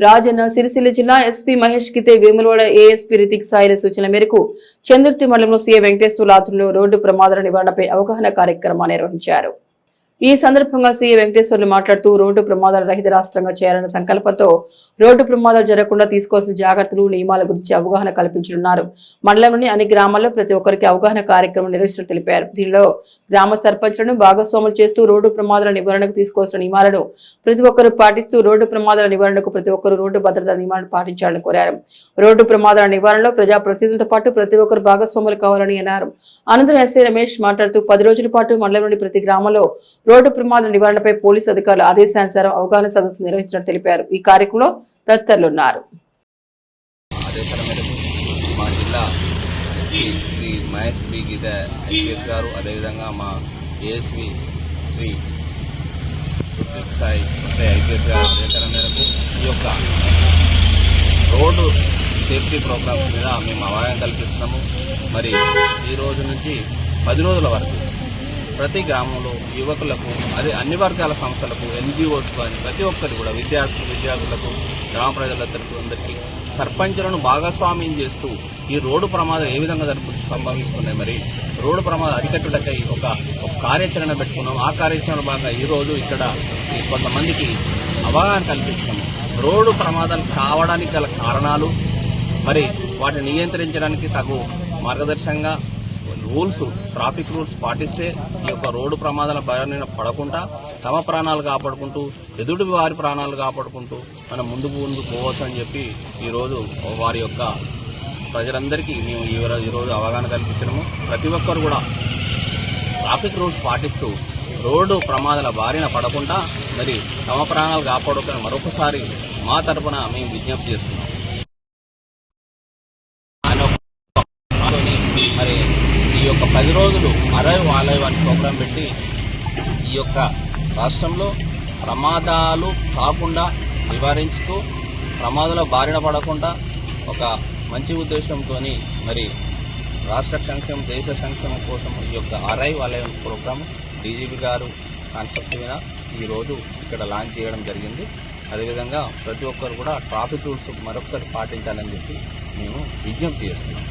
రాజన్న సిరిసిల్ల జిల్లా SP Mahesh Gite Vemulawada ASP Rithik సాయిల సూచన మేరకు చంద్రుర్తి మండలంలో సీఎం వెంకటేశ్వర ఆధ్వర్యంలో రోడ్డు ప్రమాదాల నివారణపై అవగాహన కార్యక్రమాన్ని నిర్వహించారు. ఈ సందర్భంగా సీఎం వెంకటేశ్వర్లు మాట్లాడుతూ రోడ్డు ప్రమాదాల రహిత రాష్ట్రంగా చేయాలన్న సంకల్పంతో రోడ్డు ప్రమాదాలు జరగకుండా తీసుకోవాల్సిన జాగ్రత్తలు నియమాల గురించి అవగాహన కల్పించనున్నారు. మండలంలోని అన్ని గ్రామాల్లో ప్రతి ఒక్కరికి అవగాహన కార్యక్రమం నిర్వహిస్తున్న తెలిపారు. దీనిలో గ్రామ సర్పంచులను భాగస్వాములు చేస్తూ రోడ్డు ప్రమాదాల నివారణకు తీసుకోవాల్సిన నియమాలను ప్రతి ఒక్కరూ పాటిస్తూ రోడ్డు ప్రమాదాల నివారణకు ప్రతి ఒక్కరూ రోడ్డు భద్రతా నియమాలను పాటించాలని కోరారు. రోడ్డు ప్రమాదాల నివారణలో ప్రజాప్రతినిధులతో పాటు ప్రతి ఒక్కరు భాగస్వాములు కావాలని అన్నారు. అనంతరం ఎస్ఐ రమేష్ మాట్లాడుతూ పది రోజుల పాటు మండలంలోని ప్రతి గ్రామంలో రోడ్డు ప్రమాద నివారణపై పోలీసు అధికారులు ఆదేశానుసారం అవగాహన సదస్సు నిర్వహించినట్టు తెలిపారు. ఈ కార్యక్రమంలో తదితరులున్నారు ఆదేశాల మేరకు మా జిల్లా SP Shri Mahesh B Gite IPS గారు అదేవిధంగా మా ఏఎస్పి శ్రీ రుత్విక్ సాయి అంటే ఐపీఎస్ గారు ఆదేశాల మేరకు ఈ యొక్క రోడ్డు సేఫ్టీ ప్రోగ్రామ్స్ మీద మేము అవగాహన కల్పిస్తున్నాము. మరి ఈ రోజు నుంచి పది రోజుల వరకు ప్రతి గ్రామంలో యువకులకు అదే అన్ని వర్గాల సంస్థలకు ఎన్జిఓస్ కానీ ప్రతి ఒక్కరు కూడా విద్యార్థులు విద్యార్థులకు గ్రామ ప్రజలందరికీ అందరికీ సర్పంచులను భాగస్వామ్యం చేస్తూ ఈ రోడ్డు ప్రమాదం ఏ విధంగా సంభవిస్తున్నాయి మరి? రోడ్డు ప్రమాదం అరికట్టులకై ఒక ఒక కార్యాచరణ పెట్టుకున్నాం. ఆ కార్యాచరణ భాగంగా ఈ రోజు ఇక్కడ కొంతమందికి అవగాహన కల్పించాము రోడ్డు ప్రమాదాలు కావడానికి గల కారణాలు మరి వాటిని నియంత్రించడానికి తగు మార్గదర్శకంగా రూల్స్ ట్రాఫిక్ రూల్స్ పాటిస్తే ఈ యొక్క రోడ్డు ప్రమాదాల బారిన పడకుండా తమ ప్రాణాలు కాపాడుకుంటూ ఎదుటి వారి ప్రాణాలు కాపాడుకుంటూ మనం ముందుకు ముందు పోవచ్చు అని చెప్పి ఈరోజు వారి యొక్క ప్రజలందరికీ మేము ఈ రోజు- ఈరోజు అవగాహన కల్పించడము ప్రతి ఒక్కరు కూడా ట్రాఫిక్ రూల్స్ పాటిస్తూ రోడ్డు ప్రమాదాల బారిన పడకుండా మరి తమ ప్రాణాలు కాపాడుకుని మరొకసారి మా తరపున మేము విజ్ఞప్తి చేస్తున్నాం. ఆయన మరి యొక్క పది రోజులు అరైవ్ ఆలయం అని ప్రోగ్రాం పెట్టి ఈ యొక్క రాష్ట్రంలో ప్రమాదాలు కాకుండా నివారించుతూ ప్రమాదాల బారిన పడకుండా ఒక మంచి ఉద్దేశంతో మరి రాష్ట్ర సంక్షేమం దేశ సంక్షేమం కోసం ఈ యొక్క అరైవ్ ఆలయం ప్రోగ్రాం డీజీపీ గారు కాన్సెప్ట్ మీద ఈరోజు ఇక్కడ లాంచ్ చేయడం జరిగింది. అదేవిధంగా ప్రతి ఒక్కరు కూడా ట్రాఫిక్ రూల్స్ మరొకసారి పాటించాలని చెప్పి మేము విజ్ఞప్తి చేస్తున్నాం.